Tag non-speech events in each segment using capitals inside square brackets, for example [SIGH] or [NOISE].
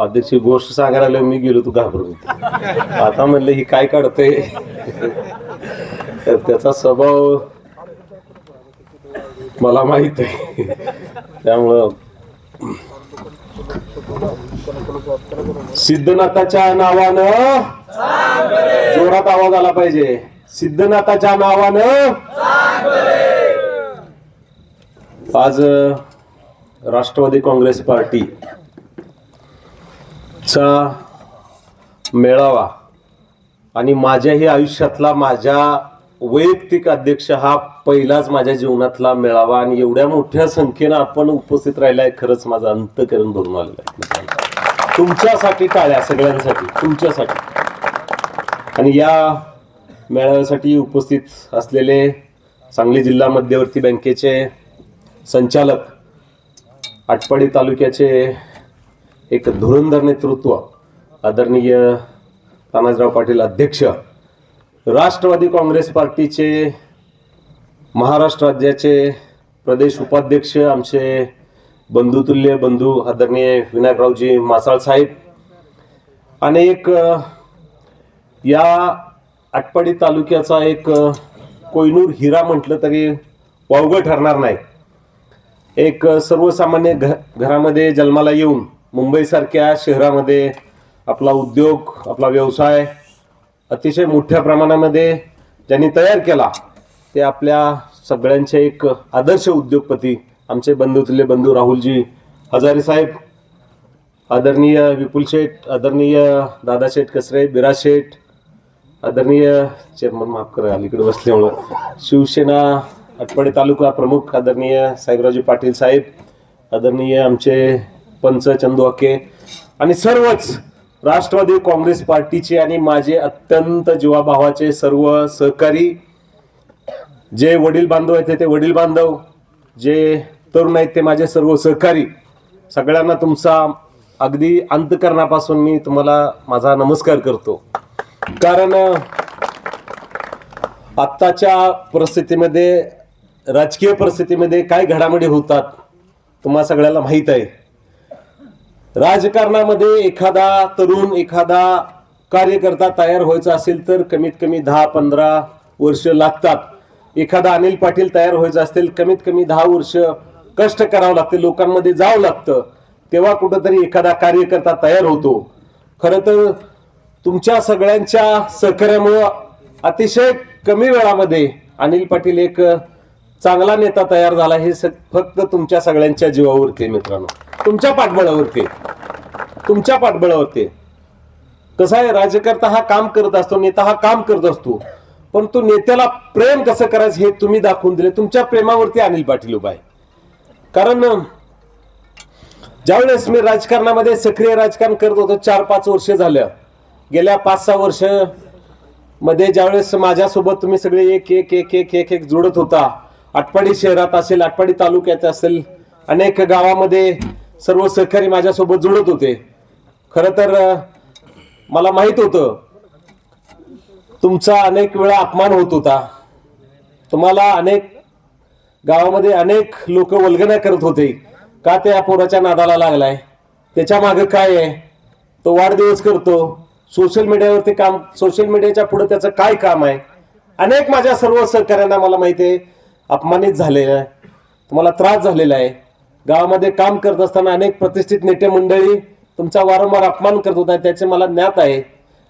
अध्यक्ष गोष्ट सांगायला मी गेलो तू घाबरून आता म्हणलं ही काय काढते तर त्याचा स्वभाव मला माहीत आहे. त्यामुळं सिद्धनाथाच्या नावानं जोरात आवाज आला पाहिजे. सिद्धनाथाच्या नावानं आज राष्ट्रवादी काँग्रेस पार्टी चा मेळावा आणि माझ्याही आयुष्यातला माझ्या वैयक्तिक अध्यक्ष हा पहिलाच माझ्या जीवनातला मेळावा आणि एवढ्या मोठ्या संख्येनं आपण उपस्थित राहिलाय खरंच माझं अंतकरण भरून आलेलं आहे. तुमच्यासाठी टाळ्या सगळ्यांसाठी तुमच्यासाठी. आणि या मेळाव्यासाठी उपस्थित असलेले सांगली जिल्हा मध्यवर्ती बँकेचे संचालक आटपाडी तालुक्याचे एक धुरंधर नेतृत्व आदरणीय तानाजीराव पाटील अध्यक्ष राष्ट्रवादी काँग्रेस पार्टीचे महाराष्ट्र राज्याचे प्रदेश उपाध्यक्ष आमचे बंधुतुल्य बंधू आदरणीय विनायकरावजी मासाळ साहेब आणि एक या आटपाडी तालुक्याचा एक कोयनूर हिरा म्हटलं तरी वावगं ठरणार नाही. एक सर्वसामान्य घ घरामध्ये जन्माला येऊन मुंबईसारख्या शहरामध्ये आपला उद्योग आपला व्यवसाय अतिशय मोठ्या प्रमाणामध्ये ज्यांनी तयार केला ते आपल्या सगळ्यांचे एक आदर्श उद्योगपती आमचे बंधुतले बंधू राहुलजी हजारे साहेब आदरणीय विपुल शेठ आदरणीय दादा शेठ कसरे बिराज शेठ आदरणीय चेअरमन माफ करा अलीकडे बसल्यामुळं शिवसेना आटपाडी तालुका प्रमुख आदरणीय साहेबरावजी पाटील साहेब आदरणीय आमचे पंच चंदू आणि सर्वच राष्ट्रवादी काँग्रेस पार्टीचे आणि माझे अत्यंत जीवाभावाचे सर्व सहकारी जे वडील बांधव आहेत ते वडील बांधव जे तरुण आहेत ते माझे सर्व सहकारी सगळ्यांना तुमचा अगदी अंतकरणापासून मी तुम्हाला माझा नमस्कार करतो. कारण आत्ताच्या परिस्थितीमध्ये राजकीय परिस्थितीमध्ये काय घडामोडी होतात तुम्हा सगळ्याला माहीत आहे. राजकारणामध्ये एखादा तरुण एखादा कार्यकर्ता तयार व्हायचा असेल तर कमीत कमी दहा पंधरा वर्ष लागतात. एखादा अनिल पाटील तयार व्हायचं असेल कमीत कमी दहा वर्ष कष्ट करावं लागते लोकांमध्ये जावं लागतं. तेव्हा कुठंतरी एखादा कार्यकर्ता तयार होतो. खरं तर तुमच्या सगळ्यांच्या सहकार्यामुळं अतिशय कमी वेळामध्ये अनिल पाटील एक चांगला नेता तयार झाला हे फक्त तुमच्या सगळ्यांच्या जीवावरती मित्रांनो. तुमच्या पाठबळावरती. तुमच्या पाठबळावरती. कसं आहे राज्यकर्ता हा काम करत असतो नेता हा काम करत असतो. पण तो नेत्याला प्रेम कसं करायचं हे तुम्ही दाखवून दिले. तुमच्या प्रेमावरती अनिल पाटील उभा आहे. कारण ज्यावेळेस मी राजकारणामध्ये सक्रिय राजकारण करत होतो चार पाच वर्ष झालं. गेल्या पाच सहा वर्षमध्ये ज्यावेळेस माझ्यासोबत तुम्ही सगळे एक एक एक एक एक एक जोडत होता. आटपाडी शहरात असेल आटपाडी तालुक्यात असेल अनेक गावामध्ये सर्व सहकारी माझ्यासोबत जोडत होते. खरं तर मला माहीत होतं तुमचा अनेक वेळा अपमान होत होता. तुम्हाला अनेक गावामध्ये अनेक लोक वल्गना करत होते. का त्या पोराच्या नादाला लागलाय? त्याच्यामागे काय आहे? तो वाढदिवस करतो. सोशल मीडियावरती काम सोशल मीडियाच्या पुढे त्याचं काय काम आहे? अनेक माझ्या सर्व सहकाऱ्यांना मला माहिती आहे अपमानित झालेलं आहे. तुम्हाला त्रास झालेला आहे. गावामध्ये काम करत असताना अनेक प्रतिष्ठित नेते मंडळी तुमचा वारंवार अपमान करत होता त्याचे मला ज्ञात आहे.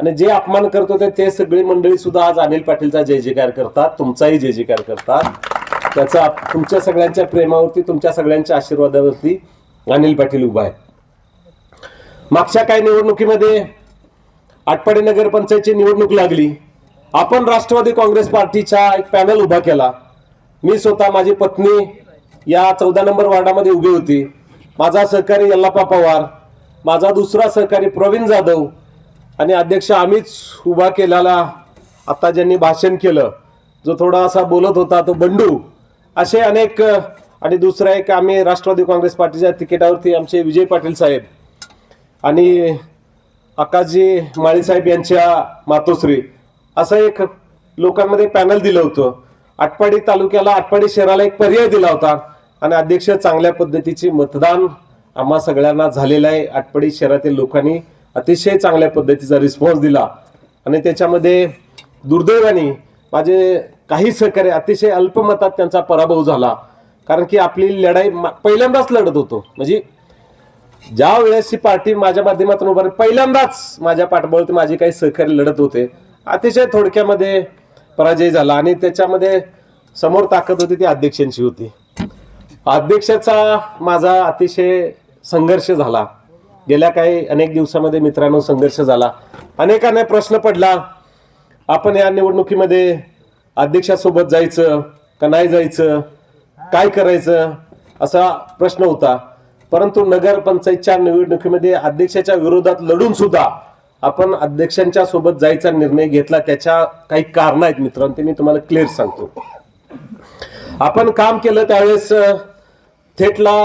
आणि जे अपमान करत होते ते सगळी मंडळी सुद्धा आज अनिल पाटीलचा जय जयकार करतात तुमचाही जय जयकार करतात. त्याचा तुमच्या सगळ्यांच्या प्रेमावरती तुमच्या सगळ्यांच्या आशीर्वादावरती अनिल पाटील उभा आहे. मागच्या काही निवडणुकीमध्ये आटपाडी नगरपंचायतची निवडणूक लागली. आपण राष्ट्रवादी काँग्रेस पार्टीचा एक पॅनल उभा केला. मी स्वतः माझी पत्नी या चौदा नंबर वार्डामध्ये उभी होती. माझा सहकारी यल्लापा पवार माझा दुसरा सहकारी प्रवीण जाधव आणि अध्यक्ष आम्हीच उभा केलेला आता ज्यांनी भाषण केलं जो थोडासा बोलत होता तो बंडू. असे अनेक आणि दुसरा एक आम्ही राष्ट्रवादी काँग्रेस पार्टीच्या तिकिटावरती आमचे विजय पाटील साहेब आणि आकाशजी माळीसाहेब यांच्या मातोश्री असं एक लोकांमध्ये पॅनल दिलं होतं. आटपाडी तालुक्याला आटपाडी शहराला एक पर्याय दिला होता. आणि अध्यक्ष चांगल्या पद्धतीची मतदान आम्हा सगळ्यांना झालेलं आहे. आटपाडी शहरातील लोकांनी अतिशय चांगल्या पद्धतीचा रिस्पॉन्स दिला. आणि त्याच्यामध्ये दुर्दैवाने माझे काही सहकार्य अतिशय अल्पमतात त्यांचा पराभव झाला. कारण की आपली लढाई मा- पहिल्यांदाच लढत होतो. म्हणजे ज्या वेळेस ही पार्टी माझ्या माध्यमातून उभारली पहिल्यांदाच माझ्या पाठबळावरती माझे काही सहकारी लढत होते. अतिशय थोडक्यामध्ये पराजय झाला आणि त्याच्यामध्ये समोर ताकद होती ती अध्यक्षांची होती. अध्यक्षाचा माझा अतिशय संघर्ष झाला. गेल्या काही अनेक दिवसामध्ये मित्रांनो संघर्ष झाला. अनेकांना प्रश्न पडला आपण या निवडणुकीमध्ये अध्यक्षासोबत जायचं का नाही जायचं? काय करायचं? असा प्रश्न होता. परंतु नगरपंचायतच्या निवडणुकीमध्ये अध्यक्षाच्या विरोधात लढून सुद्धा आपण अध्यक्षांच्या सोबत जायचा निर्णय घेतला. त्याच्या काही कारण आहेत मित्रांनो ते मी तुम्हाला क्लिअर सांगतो. आपण काम केलं त्यावेळेस थेटला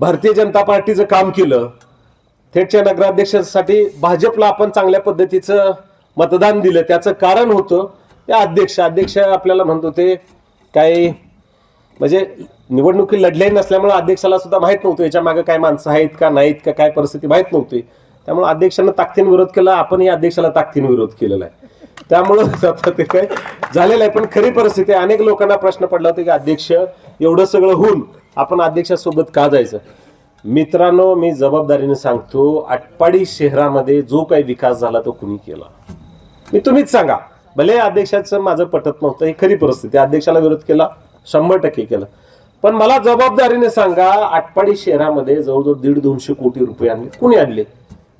भारतीय जनता पार्टीचं काम केलं. थेटच्या नगराध्यक्षासाठी भाजपला आपण चांगल्या पद्धतीचं मतदान दिलं. त्याचं कारण होतं ते अध्यक्ष अध्यक्ष आपल्याला म्हणत होते काही म्हणजे निवडणुकी लढल्याही नसल्यामुळे अध्यक्षाला सुद्धा माहीत नव्हतं याच्या मागे काय माणसं आहेत का नाहीत का काय परिस्थिती माहीत नव्हती. त्यामुळे अध्यक्षानं ताकदीन विरोध केला आपणही अध्यक्षाला ताकदीन विरोध केलेला आहे. त्यामुळं [LAUGHS] आता ते काय झालेलं आहे पण खरी परिस्थिती अनेक लोकांना प्रश्न पडला होता की अध्यक्ष एवढं सगळं होऊन आपण अध्यक्षासोबत का जायचं? मित्रांनो मी जबाबदारीने सांगतो आटपाडी शहरामध्ये जो काही विकास झाला तो कुणी केला? मी तुम्हीच सांगा. भले अध्यक्षाचं माझं पटत नव्हतं ही खरी परिस्थिती. अध्यक्षाला विरोध केला शंभर टक्के केला. पण मला जबाबदारीने सांगा आटपाडी शहरामध्ये जवळजवळ दीड दोनशे कोटी रुपये आणले. कुणी आणले?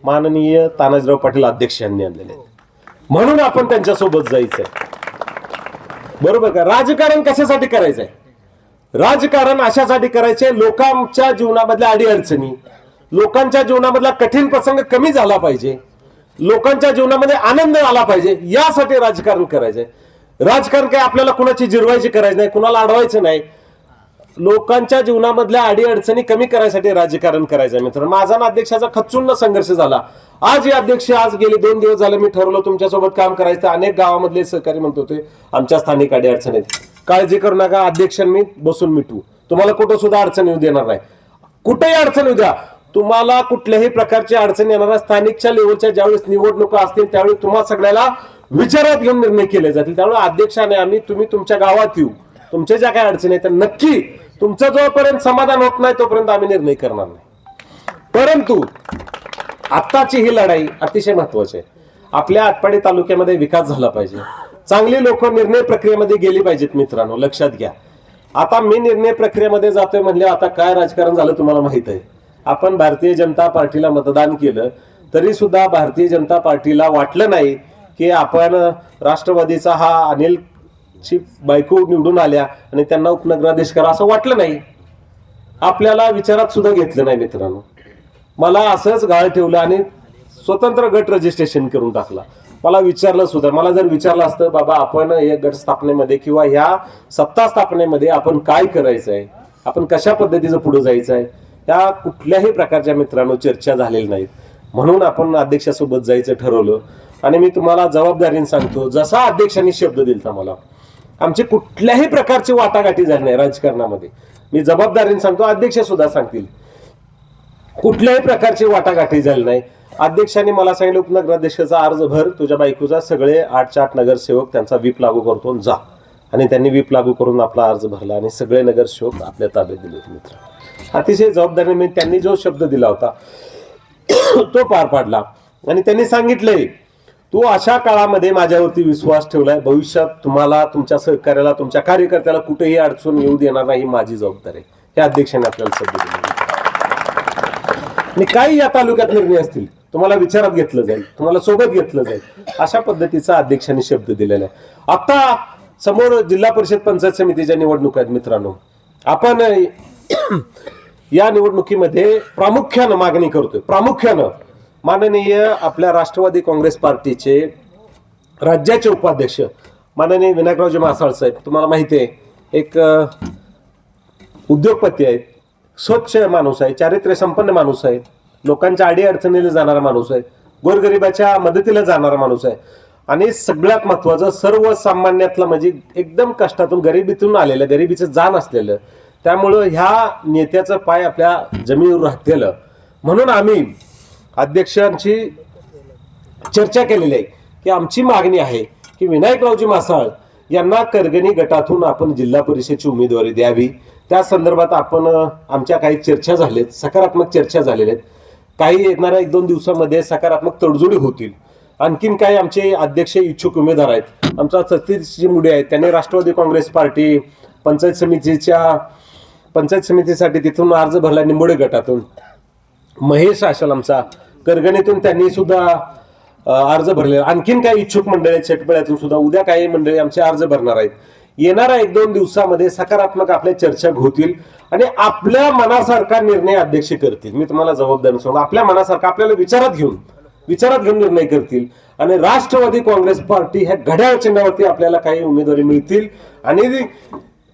माननीय तानाजीराव पाटील अध्यक्ष यांनी आणलेले म्हणून आपण त्यांच्यासोबत जायचंय. बरोबर का? राजकारण कशासाठी करायचंय? राजकारण अशासाठी करायचे लोकांच्या जीवनामधल्या अडीअडचणी. लोकांच्या जीवनामधला कठीण प्रसंग कमी झाला पाहिजे. लोकांच्या जीवनामध्ये आनंद आला पाहिजे. यासाठी राजकारण करायचंय. राजकारण काय आपल्याला कुणाची जिरवायची करायची नाही कुणाला अडवायचं नाही. लोकांच्या जीवनामधल्या अडीअडचणी कमी करायसाठी राजकारण करायचं आहे मित्रांनो. माझा ना अध्यक्षाचा खचून संघर्ष झाला. आज हे अध्यक्ष आज गेले दोन दिवस झाले मी ठरवलं तुमच्यासोबत काम करायचं. अनेक गावामधले सहकारी म्हणत होते आमच्या स्थानिक अडीअडचणी आहेत काळजी करू नका अध्यक्षांनी बसून मिटू. तुम्हाला कुठं सुद्धा अडचण येऊ देणार नाही. कुठेही अडचण येऊ द्या. तुम्हाला कुठल्याही प्रकारची अडचण येणार स्थानिकच्या लेवलच्या ज्यावेळेस निवडणुका असतील त्यावेळी तुम्हाला सगळ्याला विचारात घेऊन निर्णय केले जातील. त्यामुळे अध्यक्षाने आम्ही तुम्ही तुमच्या गावात येऊ. तुमच्या ज्या काही अडचणी आहेत त्या नक्की तुमचं जोपर्यंत समाधान होत नाही तोपर्यंत आम्ही निर्णय करणार नाही. परंतु आत्ताची ही लढाई अतिशय महत्वाची आहे. आपल्या आटपाडी तालुक्यामध्ये विकास झाला पाहिजे. चांगली लोक निर्णय प्रक्रियेमध्ये गेली पाहिजेत मित्रांनो लक्षात घ्या. आता मी निर्णय प्रक्रियेमध्ये जातोय म्हणजे आता काय राजकारण झालं तुम्हाला माहीत आहे. आपण भारतीय जनता पार्टीला मतदान केलं तरी सुद्धा भारतीय जनता पार्टीला वाटलं नाही की आपण राष्ट्रवादीचा हा अनिल ची बायको निवडून आल्या आणि त्यांना उपनगराधीश करा असं वाटलं नाही. आपल्याला विचारात सुद्धा घेतलं नाही मित्रांनो. मला असंच गाळ ठेवलं आणि स्वतंत्र गट रजिस्ट्रेशन करून टाकला. मला विचारलं सुद्धा मला जर विचारलं असतं बाबा आपण या गट स्थापनेमध्ये किंवा ह्या सत्ता स्थापनेमध्ये आपण काय करायचं आहे आपण कशा पद्धतीचं पुढे जायचं आहे या कुठल्याही प्रकारच्या मित्रांनो चर्चा झालेल्या नाहीत. म्हणून आपण अध्यक्षासोबत जायचं ठरवलं. आणि मी तुम्हाला जबाबदारीने सांगतो जसा अध्यक्षांनी शब्द दिलता मला आमची कुठल्याही प्रकारची वाटाघाटी झाली नाही राजकारणामध्ये. मी जबाबदारीने सांगतो अध्यक्ष सुद्धा सांगतील. कुठल्याही प्रकारची वाटाघाटी झाली नाही. अध्यक्षांनी मला सांगितलं उपनगराध्यक्षाचा अर्ज भर तुझ्या बायकोचा सगळे आठच्या आठ नगरसेवक त्यांचा व्हीप लागू करतो जा. आणि त्यांनी व्हीप लागू करून आपला अर्ज भरला आणि सगळे नगरसेवक आपल्या ताब्यात दिले होते मित्र. अतिशय जबाबदारीने मी त्यांनी जो शब्द दिला होता तो पार पाडला. आणि त्यांनी सांगितलंय तू अशा काळामध्ये माझ्यावरती विश्वास ठेवलाय भविष्यात तुम्हाला तुमच्या सहकार्याला तुमच्या कार्यकर्त्याला कुठेही अडचण येऊ देणार नाही ही माझी जबाबदारी आहे. हे अध्यक्षांनी आपल्याला सध्या दिले. आणि काही या तालुक्यात निर्णय असतील तुम्हाला विचारात घेतलं जाईल तुम्हाला सोबत घेतलं जाईल अशा पद्धतीचा अध्यक्षांनी शब्द दिलेला आहे. आता समोर जिल्हा परिषद पंचायत समितीच्या निवडणुका आहेत मित्रांनो. आपण या निवडणुकीमध्ये प्रामुख्यानं मागणी करतोय. प्रामुख्यानं माननीय आपल्या राष्ट्रवादी काँग्रेस पार्टीचे राज्याचे उपाध्यक्ष माननीय विनायकरावजी मासाळ साहेब तुम्हाला माहिती आहे एक उद्योगपती आहेत स्वच्छ माणूस आहे चारित्र्य संपन्न माणूस आहे लोकांच्या अडीअडचणीला जाणारा माणूस आहे गोरगरिबाच्या मदतीला जाणारा माणूस आहे. आणि सगळ्यात महत्वाचं सर्वसामान्यातलं म्हणजे एकदम कष्टातून गरिबीतून आलेलं गरिबीचं जाण असलेलं त्यामुळं ह्या नेत्याचं पाय आपल्या जमिनीवर राहतेलं. म्हणून आम्ही अध्यक्षांची चर्चा केलेली आहे की आमची मागणी आहे की विनायकरावजी मासाळ यांना करगणी गटातून आपण जिल्हा परिषदेची उमेदवारी द्यावी. त्या संदर्भात आपण आमच्या काही चर्चा झाल्यात सकारात्मक चर्चा झालेल्या आहेत. काही येणाऱ्या एक दोन दिवसामध्ये सकारात्मक तडजोडी होतील. आणखीन काही आमचे अध्यक्ष इच्छुक उमेदवार आहेत. आमचा सतीशजी मुडे आहेत त्यांनी राष्ट्रवादी काँग्रेस पार्टी पंचायत समितीच्या पंचायत समितीसाठी तिथून अर्ज भरला निंबोडे गटातून. महेश आशाल आमचा करगणीतून त्यांनी सुद्धा अर्ज भरले. आणखीन काही इच्छुक मंडळी आहेत सुद्धा. उद्या काही मंडळी आमचे अर्ज भरणार आहेत. येणाऱ्या एक दोन दिवसामध्ये सकारात्मक आपल्या चर्चा होतील आणि आपल्या मनासारखा निर्णय अध्यक्ष करतील. मी तुम्हाला जबाबदारी सांगतो आपल्या मनासारखा आपल्याला विचारात घेऊन विचारात घेऊन निर्णय करतील. आणि राष्ट्रवादी काँग्रेस पार्टी ह्या घड्याळ चिन्हावरती आपल्याला काही उमेदवारी मिळतील. आणि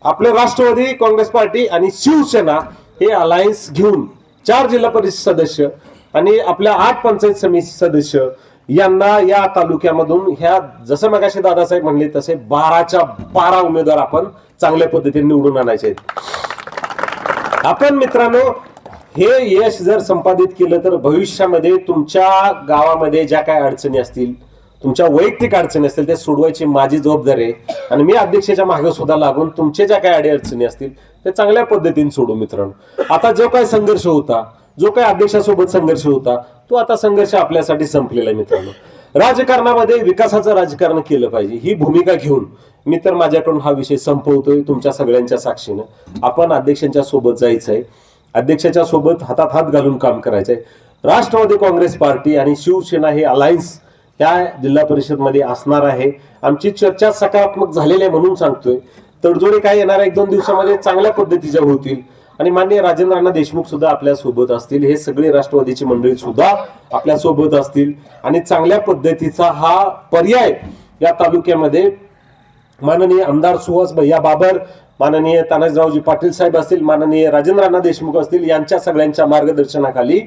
आपल्या राष्ट्रवादी काँग्रेस पार्टी आणि शिवसेना हे अलायन्स घेऊन चार जिल्हा परिषद सदस्य आणि आपल्या आठ पंचायत समिती सदस्य यांना या तालुक्यामधून ह्या जसं मगाशी दादासाहेब म्हणले तसे बाराच्या बारा उमेदवार आपण चांगल्या पद्धतीने निवडून आणायचे आहेत. आपण मित्रांनो हे यश जर संपादित केलं तर भविष्यामध्ये तुमच्या गावामध्ये ज्या काही अडचणी असतील तुमच्या वैयक्तिक अडचणी असतील त्या सोडवायची माझी जबाबदारी आहे. आणि मी अध्यक्षाच्या मागे सुद्धा लागून तुमचे ज्या काही अडी अडचणी असतील ते चांगल्या पद्धतीने सोडू मित्रांनो. आता जो काही संघर्ष होता जो काही अध्यक्षासोबत संघर्ष होता तो आता संघर्ष आपल्यासाठी संपलेला आहे मित्रांनो. राजकारणामध्ये विकासाचं राजकारण केलं पाहिजे ही भूमिका घेऊन मी तर माझ्याकडून हा विषय संपवतोय तुमच्या सगळ्यांच्या साक्षीनं. आपण अध्यक्षांच्या सोबत जायचं आहे अध्यक्षाच्या सोबत हातात हात घालून काम करायचंय. राष्ट्रवादी काँग्रेस पार्टी आणि शिवसेना हे अलायन्स त्या जिल्हा परिषदमध्ये असणार आहे. आमची चर्चा सकारात्मक झालेली आहे म्हणून सांगतोय. तडजोडी काय येणार एक दोन दिवसामध्ये चांगल्या पद्धतीच्या होतील. आणि माननीय राजेंद्र अण्णा देशमुख सुद्धा आपल्यासोबत असतील. हे सगळे राष्ट्रवादीची मंडळी सुद्धा आपल्यासोबत असतील. आणि चांगल्या पद्धतीचा हा पर्याय या तालुक्यामध्ये माननीय आमदार सुहास भैया बाबर माननीय तानाजीरावजी पाटील साहेब असतील माननीय राजेंद्र अण्णा देशमुख असतील यांच्या सगळ्यांच्या मार्गदर्शनाखाली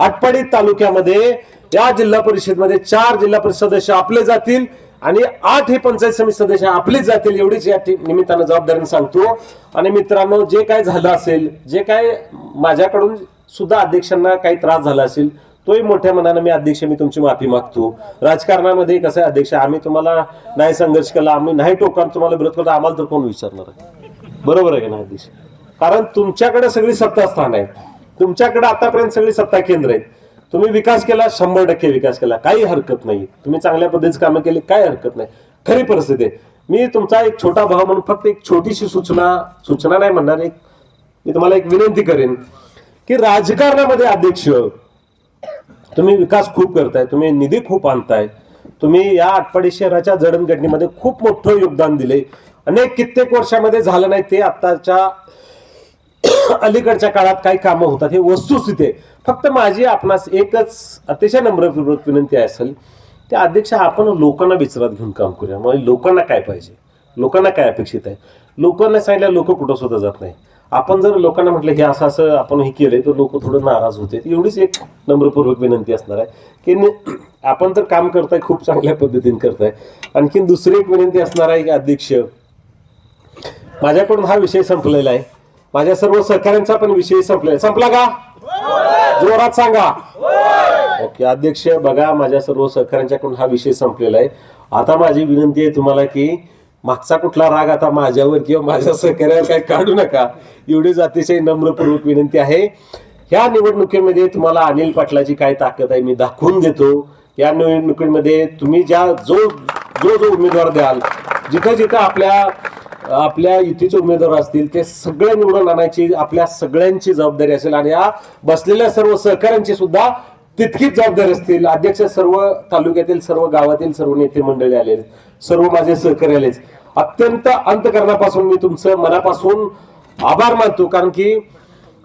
आटपाडी तालुक्यामध्ये या जिल्हा परिषदमध्ये चार जिल्हा परिषद सदस्य आपले जातील. आणि आठ हे पंचायत समिती सदस्य आपलीच जातील एवढीच या निमित्तानं जबाबदारीने सांगतो. आणि मित्रांनो जे काय झालं असेल जे काय माझ्याकडून सुद्धा अध्यक्षांना काही त्रास झाला असेल तोही मोठ्या मनानं मी अध्यक्ष मी तुमची माफी मागतो. राजकारणामध्ये कसं आहे अध्यक्ष आम्ही तुम्हाला नाही संघर्ष केला आम्ही नाही टोकान तुम्हाला विरोध करतो आम्हाला तर कोण विचारणार आहे? बरोबर आहे का नाही अध्यक्ष? कारण तुमच्याकडे सगळी सत्ता स्थान आहे तुमच्याकडे आतापर्यंत सगळी सत्ता केंद्र आहेत. तुम्ही विकास केला शंभर टक्के विकास केला. काही हरकत नाही. तुम्ही चांगल्या पद्धतीचे कामं केली काही हरकत नाही. खरी परिस्थिती आहे. मी तुमचा एक छोटा भाव म्हणून फक्त एक छोटीशी सूचना सूचना नाही म्हणणार एक मी तुम्हाला एक विनंती करेन की राजकारणामध्ये अध्यक्ष तुम्ही विकास खूप करताय तुम्ही निधी खूप आणताय तुम्ही या आटपाडी शहराच्या जडणघडणीमध्ये खूप मोठं योगदान दिले अनेक कित्येक वर्षामध्ये झालं नाही ते आत्ताच्या अलीकडच्या काळात काही कामं होतात. हे वस्तुस्थिती आहे. फक्त माझी आपणास एकच अतिशय नम्रपूर्वक विनंती असेल त्या अध्यक्ष आपण लोकांना विचारात घेऊन काम करूया. मग लोकांना काय पाहिजे? लोकांना काय अपेक्षित आहे? लोकांना सांगितलं लोक कुठं सुद्धा जात नाही. आपण जर लोकांना म्हटलं हे असं असं आपण हे केलंय तर लोक थोडं नाराज होते. एवढीच एक नम्रपूर्वक विनंती असणार आहे की [CLEARS THROAT] आपण तर काम करताय खूप चांगल्या पद्धतीने करताय. आणखीन दुसरी एक विनंती असणार आहे की अध्यक्ष माझ्याकडून हा विषय संपलेला आहे. माझ्या सर्व सहकाऱ्यांचा पण विषय संपलेला आहे. संपला का? जोरात सांगा. ओके अध्यक्ष बघा माझ्या सर्व सहकाऱ्यांच्याकडून हा विषय संपलेला आहे. आता माझी विनंती आहे तुम्हाला की मागचा कुठला राग आता माझ्यावर किंवा माझ्या सहकार्यावर काही काढू नका. एवढीच अतिशय नम्रपूर्वक विनंती आहे. ह्या निवडणुकीमध्ये तुम्हाला अनिल पाटलाची काय ताकद आहे मी दाखवून देतो. या निवडणुकीमध्ये तुम्ही ज्या जो जो जो उमेदवार द्याल जिथं जिथं आपल्या आपल्या युतीचे उमेदवार असतील ते सगळे निवडून आणायची आपल्या सगळ्यांची जबाबदारी असेल आणि या बसलेल्या सर्व सहकाऱ्यांची सुद्धा तितकीच जबाबदारी असतील. अध्यक्ष सर्व तालुक्यातील सर्व गावातील सर्व नेते मंडळी आले सर्व माझे सहकारी आलेच अत्यंत अंतकरणापासून मी तुमचं मनापासून आभार मानतो कारण की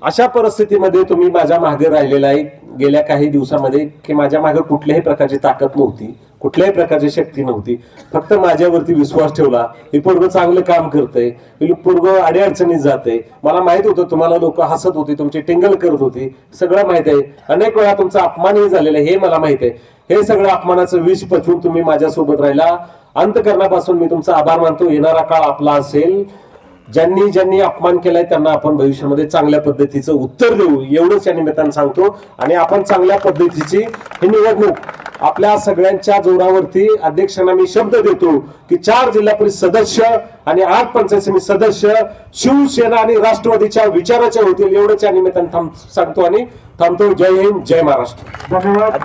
अशा परिस्थितीमध्ये तुम्ही माझ्या मागे राहिलेला आहे. गेल्या काही दिवसामध्ये की माझ्या मागे कुठल्याही प्रकारची ताकद नव्हती. कुठल्याही प्रकारची शक्ती नव्हती. फक्त माझ्यावरती विश्वास ठेवला हे पोरग चांगलं काम करतंय हे पोरग अडीअडचणीत जाते मला माहीत होतं तुम्हाला लोक हसत होती तुमची टिंगल करत होती. सगळं माहीत आहे. अनेक वेळा तुमचा अपमानही झालेला हे मला माहीत आहे. हे सगळं अपमानाचं विष पचवून तुम्ही माझ्यासोबत राहिला. अंतकरणापासून मी तुमचा आभार मानतो. येणारा काळ आपला असेल. ज्यांनी ज्यांनी अपमान केलाय त्यांना आपण भविष्यामध्ये चांगल्या पद्धतीचं उत्तर देऊ. एवढंच या निमित्तानं सांगतो. आणि आपण चांगल्या पद्धतीची ही निवडणूक आपल्या सगळ्यांच्या जोरावरती अध्यक्षांना मी शब्द देतो की चार जिल्हा परिषद सदस्य आणि आठ पंचायत समिती सदस्य शिवसेना आणि राष्ट्रवादीच्या विचाराचे होतील एवढंच या निमित्तानं थांब सांगतो आणि थांबतो. जय हिंद जय महाराष्ट्र. धन्यवाद.